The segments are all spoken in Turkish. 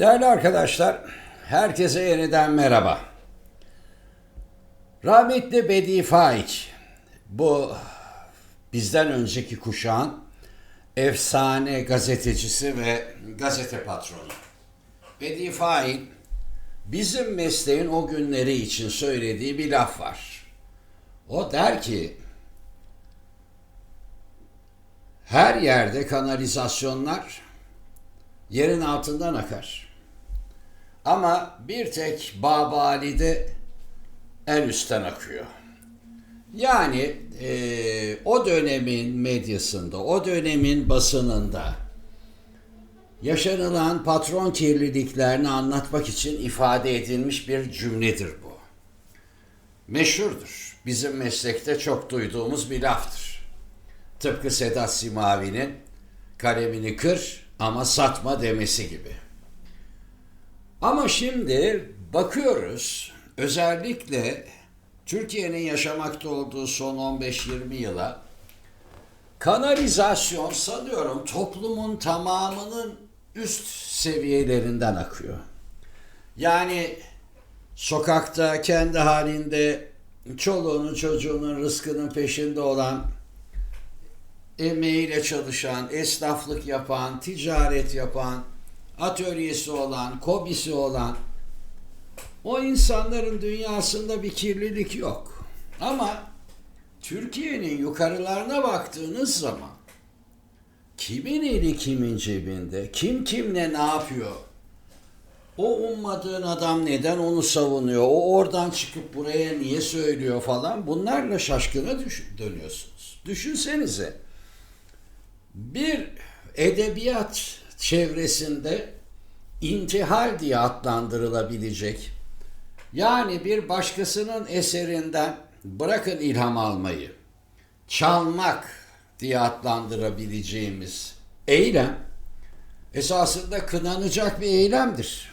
Değerli arkadaşlar, herkese yeniden merhaba. Rahmetli Bedi Faik, bu bizden önceki kuşağın efsane gazetecisi ve gazete patronu. Bedi Faik, bizim mesleğin o günleri için söylediği bir laf var. O der ki, her yerde kanalizasyonlar yerin altından akar. Ama bir tek Babali'de en üstten akıyor. Yani eee, o dönemin medyasında, o dönemin basınında yaşanılan patron kirliliklerini anlatmak için ifade edilmiş bir cümledir bu. Meşhurdur. Bizim meslekte çok duyduğumuz bir laftır. Tıpkı Sedat Simavi'nin kalemini kır ama satma demesi gibi. Ama şimdi bakıyoruz özellikle Türkiye'nin yaşamakta olduğu son 15-20 yıla kanalizasyon sanıyorum toplumun tamamının üst seviyelerinden akıyor. Yani sokakta kendi halinde çoluğunun çocuğunun rızkının peşinde olan emeğiyle çalışan, esnaflık yapan, ticaret yapan, atölyesi olan, kobisi olan o insanların dünyasında bir kirlilik yok. Ama Türkiye'nin yukarılarına baktığınız zaman kimin eli kimin cebinde, kim kimle ne yapıyor? O ummadığın adam neden onu savunuyor? O oradan çıkıp buraya niye söylüyor falan. Bunlarla şaşkına düş- dönüyorsunuz. Düşünsenize bir edebiyat çevresinde intihal diye adlandırılabilecek yani bir başkasının eserinden bırakın ilham almayı çalmak diye adlandırabileceğimiz eylem esasında kınanacak bir eylemdir.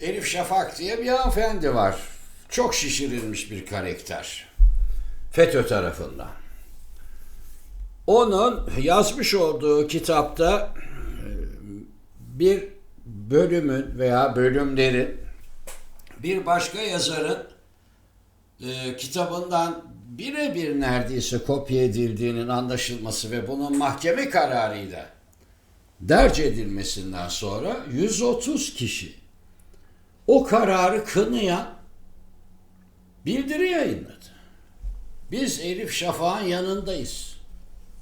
Elif Şafak diye bir hanımefendi var. Çok şişirilmiş bir karakter. FETÖ tarafından. Onun yazmış olduğu kitapta e, bir bölümün veya bölümlerin bir başka yazarın e, kitabından birebir neredeyse kopya edildiğinin anlaşılması ve bunun mahkeme kararıyla derc edilmesinden sonra 130 kişi o kararı kınayan bildiri yayınladı. Biz Elif Şafak'ın yanındayız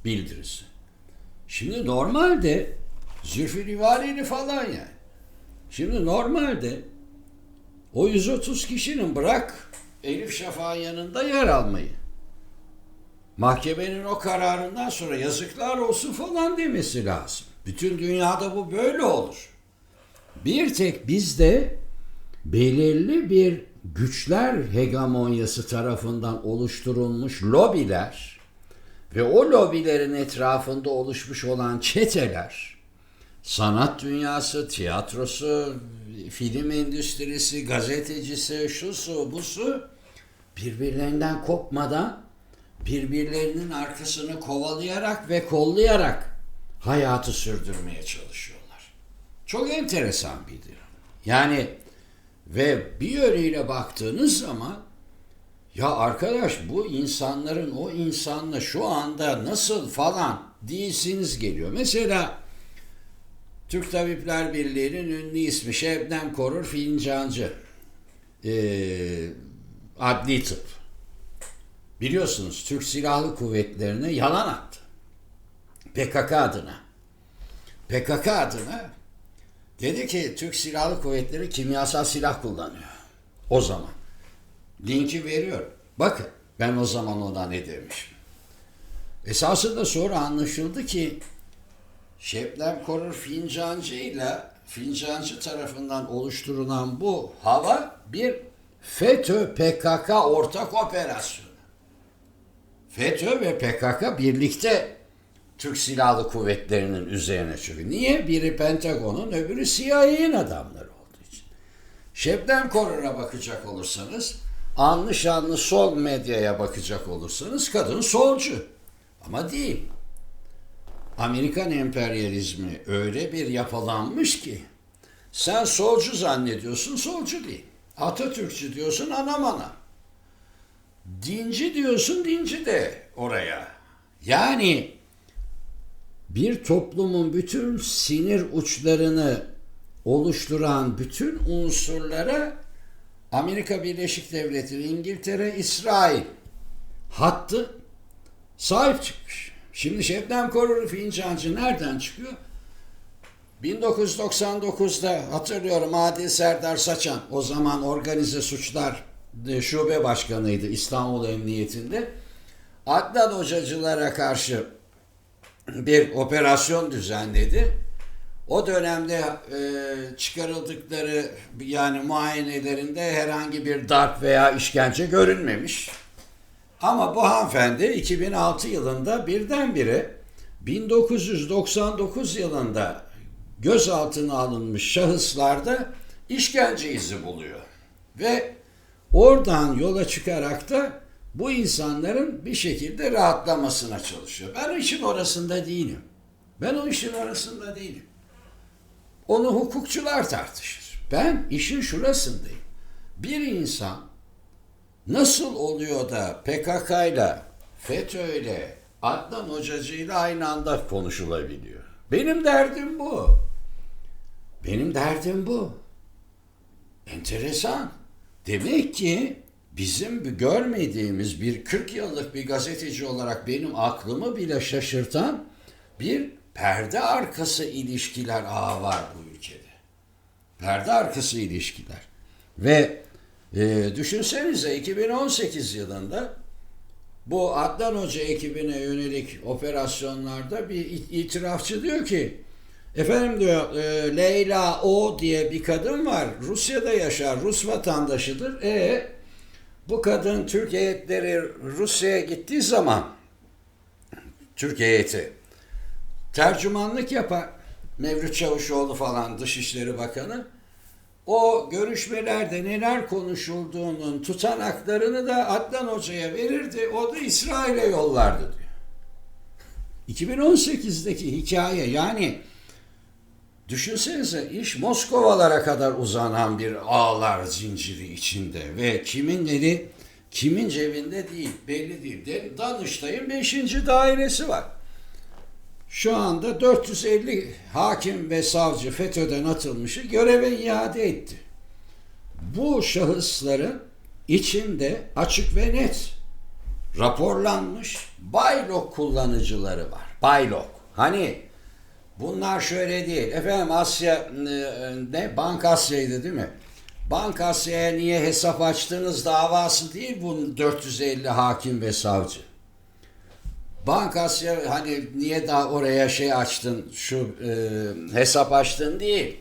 bildirisi. Şimdi normalde Zülfü Livaneli falan yani. Şimdi normalde o 130 kişinin bırak Elif Şafak'ın yanında yer almayı. Mahkemenin o kararından sonra yazıklar olsun falan demesi lazım. Bütün dünyada bu böyle olur. Bir tek bizde belirli bir güçler hegemonyası tarafından oluşturulmuş lobiler ve o lobilerin etrafında oluşmuş olan çeteler, sanat dünyası, tiyatrosu, film endüstrisi, gazetecisi, şusu, busu birbirlerinden kopmadan birbirlerinin arkasını kovalayarak ve kollayarak hayatı sürdürmeye çalışıyorlar. Çok enteresan bir durum. Yani ve bir yönüyle baktığınız zaman ya arkadaş bu insanların o insanla şu anda nasıl falan değilsiniz geliyor. Mesela Türk Tabipler Birliği'nin ünlü ismi Şebnem Korur Fincancı. Ee, adli tıp. Biliyorsunuz Türk Silahlı Kuvvetleri'ne yalan attı. PKK adına. PKK adına dedi ki Türk Silahlı Kuvvetleri kimyasal silah kullanıyor. O zaman. Linki veriyor. Bakın ben o zaman ona ne demişim. Esasında sonra anlaşıldı ki Şebnem Korur Fincancı ile Fincancı tarafından oluşturulan bu hava bir FETÖ PKK ortak operasyonu. FETÖ ve PKK birlikte Türk Silahlı Kuvvetleri'nin üzerine çıkıyor. Niye? Biri Pentagon'un öbürü CIA'nin adamları olduğu için. Şebnem Korur'a bakacak olursanız, anlı şanlı sol medyaya bakacak olursanız kadın solcu. Ama değil. Amerikan emperyalizmi öyle bir yapılanmış ki Sen solcu zannediyorsun, solcu değil. Atatürkçü diyorsun, anam ana. Dinci diyorsun, dinci de oraya. Yani bir toplumun bütün sinir uçlarını oluşturan bütün unsurlara Amerika Birleşik Devletleri, İngiltere, İsrail hattı sahip çıkmış. Şimdi Şebnem Korur Fincancı nereden çıkıyor? 1999'da hatırlıyorum Adil Serdar Saçan o zaman organize suçlar e, şube başkanıydı İstanbul Emniyetinde. Adnan hocacılara karşı bir operasyon düzenledi. O dönemde e, çıkarıldıkları yani muayenelerinde herhangi bir darp veya işkence görünmemiş. Ama bu hanımefendi 2006 yılında birdenbire 1999 yılında gözaltına alınmış şahıslarda işkence izi buluyor. Ve oradan yola çıkarak da bu insanların bir şekilde rahatlamasına çalışıyor. Ben işin orasında değilim. Ben o işin arasında değilim. Onu hukukçular tartışır. Ben işin şurasındayım. Bir insan nasıl oluyor da PKK ile, FETÖ ile, Adnan Hocacı ile aynı anda konuşulabiliyor? Benim derdim bu. Benim derdim bu. Enteresan. Demek ki bizim görmediğimiz bir 40 yıllık bir gazeteci olarak benim aklımı bile şaşırtan bir perde arkası ilişkiler ağı var bu ülkede. Perde arkası ilişkiler. Ve e, düşünsenize 2018 yılında bu Adnan Hoca ekibine yönelik operasyonlarda bir itirafçı diyor ki efendim diyor e, Leyla O diye bir kadın var Rusya'da yaşar Rus vatandaşıdır. E bu kadın Türk heyetleri Rusya'ya gittiği zaman Türk heyeti tercümanlık yapar. Mevlüt Çavuşoğlu falan Dışişleri Bakanı. O görüşmelerde neler konuşulduğunun tutanaklarını da Adnan Hoca'ya verirdi. O da İsrail'e yollardı diyor. 2018'deki hikaye yani düşünsenize iş Moskovalara kadar uzanan bir ağlar zinciri içinde ve kiminleri kimin cebinde değil belli değil. Danıştay'ın 5. dairesi var. Şu anda 450 hakim ve savcı FETÖ'den atılmışı göreve iade etti. Bu şahısların içinde açık ve net raporlanmış Baylok kullanıcıları var. Baylok. Hani bunlar şöyle değil. Efendim Asya ne? Bank Asya'ydı değil mi? Bank Asya'ya niye hesap açtığınız davası değil bu 450 hakim ve savcı. Bankasya hani niye daha oraya şey açtın şu e, hesap açtın değil.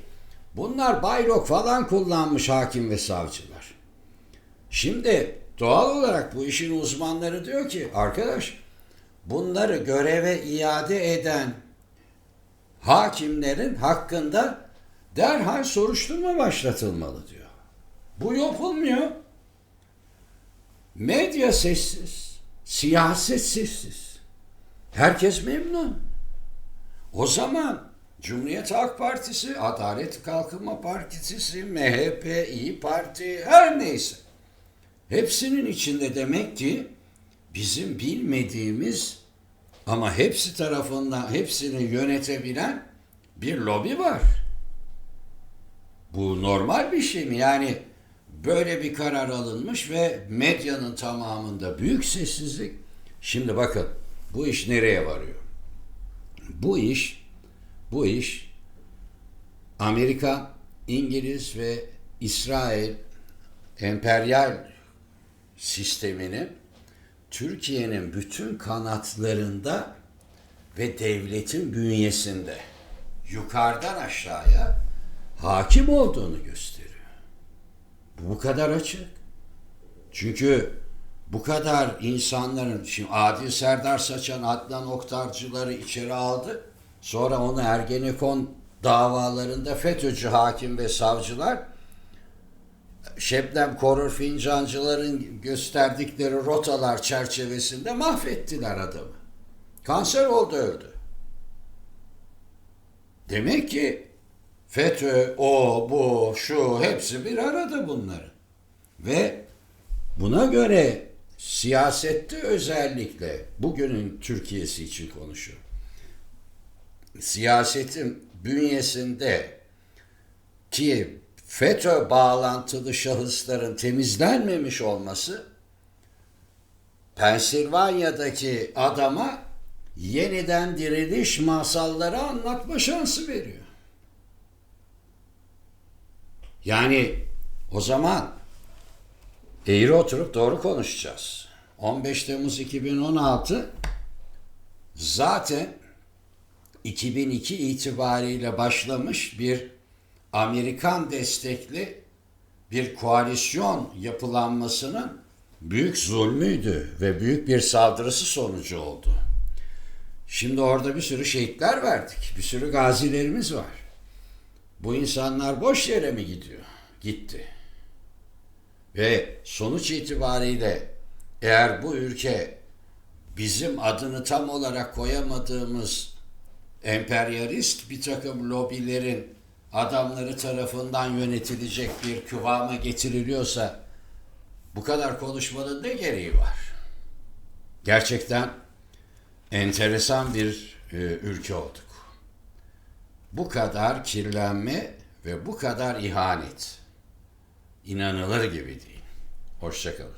Bunlar bayrok falan kullanmış hakim ve savcılar. Şimdi doğal olarak bu işin uzmanları diyor ki arkadaş bunları göreve iade eden hakimlerin hakkında derhal soruşturma başlatılmalı diyor. Bu yapılmıyor. Medya sessiz, siyaset sessiz. Herkes memnun. O zaman Cumhuriyet Halk Partisi, Adalet Kalkınma Partisi, MHP, İyi Parti her neyse. Hepsinin içinde demek ki bizim bilmediğimiz ama hepsi tarafından hepsini yönetebilen bir lobi var. Bu normal bir şey mi? Yani böyle bir karar alınmış ve medyanın tamamında büyük sessizlik. Şimdi bakın bu iş nereye varıyor? Bu iş bu iş Amerika, İngiliz ve İsrail emperyal sistemini Türkiye'nin bütün kanatlarında ve devletin bünyesinde yukarıdan aşağıya hakim olduğunu gösteriyor. Bu kadar açık. Çünkü bu kadar insanların, şimdi Adil Serdar Saçan, Adnan Oktarcıları içeri aldı. Sonra onu Ergenekon davalarında FETÖ'cü hakim ve savcılar Şebnem Korur Fincancıların gösterdikleri rotalar çerçevesinde mahvettiler adamı. Kanser oldu öldü. Demek ki FETÖ, o, bu, şu hepsi bir arada bunların. Ve buna göre siyasette özellikle bugünün Türkiye'si için konuşuyorum. Siyasetin bünyesinde ki FETÖ bağlantılı şahısların temizlenmemiş olması Pensilvanya'daki adama yeniden diriliş masalları anlatma şansı veriyor. Yani o zaman eğri oturup doğru konuşacağız. 15 Temmuz 2016 zaten 2002 itibariyle başlamış bir Amerikan destekli bir koalisyon yapılanmasının büyük zulmüydü ve büyük bir saldırısı sonucu oldu. Şimdi orada bir sürü şehitler verdik. Bir sürü gazilerimiz var. Bu insanlar boş yere mi gidiyor? Gitti. Ve sonuç itibariyle eğer bu ülke bizim adını tam olarak koyamadığımız emperyalist bir takım lobilerin adamları tarafından yönetilecek bir kıvama getiriliyorsa bu kadar konuşmanın ne gereği var? Gerçekten enteresan bir e, ülke olduk. Bu kadar kirlenme ve bu kadar ihanet inanılır gibi değil. Hoşçakalın.